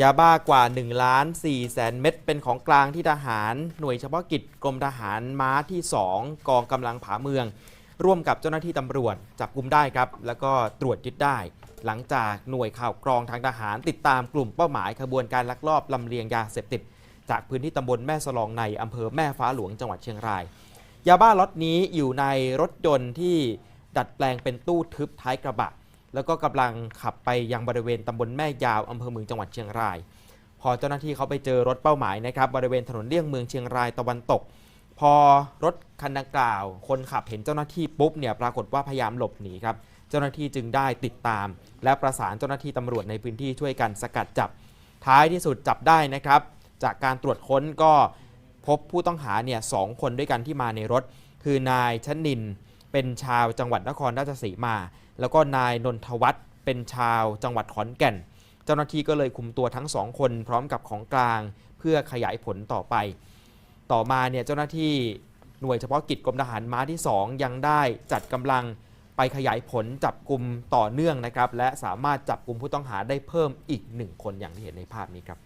ยาบ้ากว่า1ล้าน4แสนเม็ดเป็นของกลางที่ทหาร หน่วยเฉพาะกิจกรมทหารม้าที่ 2 กองกำลังผาเมือง ร่วมกับเจ้าหน้าที่ตำรวจจับกลุ่มได้ครับ แล้วก็ตรวจยึดได้ หลังจากหน่วยข่าวกรองทางทหาร ติดตามกลุ่มเป้าหมายขบวนการลักลอบลำเลียงยาเสพติด จากพื้นที่ตำบลแม่สลองในอำเภอแม่ฟ้าหลวงจังหวัดเชียงราย ยาบ้าล็อตนี้อยู่ในรถยนต์ที่ดัดแปลงเป็นตู้ทึบท้ายกระบะ แล้วก็กำลังขับไปยังบริเวณตำบลแม่ยาวอำเภอเมืองจังหวัดเชียงราย พอเจ้าหน้าที่เขาไปเจอรถเป้าหมายนะครับบริเวณถนนเลี่ยงเมืองเชียงรายตะวันตก พอรถคันดังกล่าว คนขับเห็นเจ้าหน้าที่ปุ๊บเนี่ยปรากฏว่าพยายามหลบหนีครับเจ้าหน้าที่จึงได้ติดตาม และประสานเจ้าหน้าที่ตำรวจในพื้นที่ช่วยกันสกัดจับ ท้ายที่สุดจับได้นะครับ จากการตรวจค้นก็พบผู้ต้องหาเนี่ยสองคนด้วยกันที่มาในรถ คือนายชนิน เป็นชาวจังหวัดนครราชสีมา แล้วก็นายนนทวัฒน์เป็นชาวจังหวัดขอนแก่น เจ้าหน้าที่ก็เลยคุมตัวทั้งสองคนพร้อมกับของกลาง เพื่อขยายผลต่อไป ต่อมาเนี่ยเจ้าหน้าที่หน่วยเฉพาะกิจกรมทหารม้าที่ 2 ยังได้จัดกำลังไปขยายผลจับกลุ่มต่อเนื่องนะครับ และสามารถจับกลุ่มผู้ต้องหาได้เพิ่มอีกหนึ่งคนอย่างที่เห็นในภาพนี้ครับ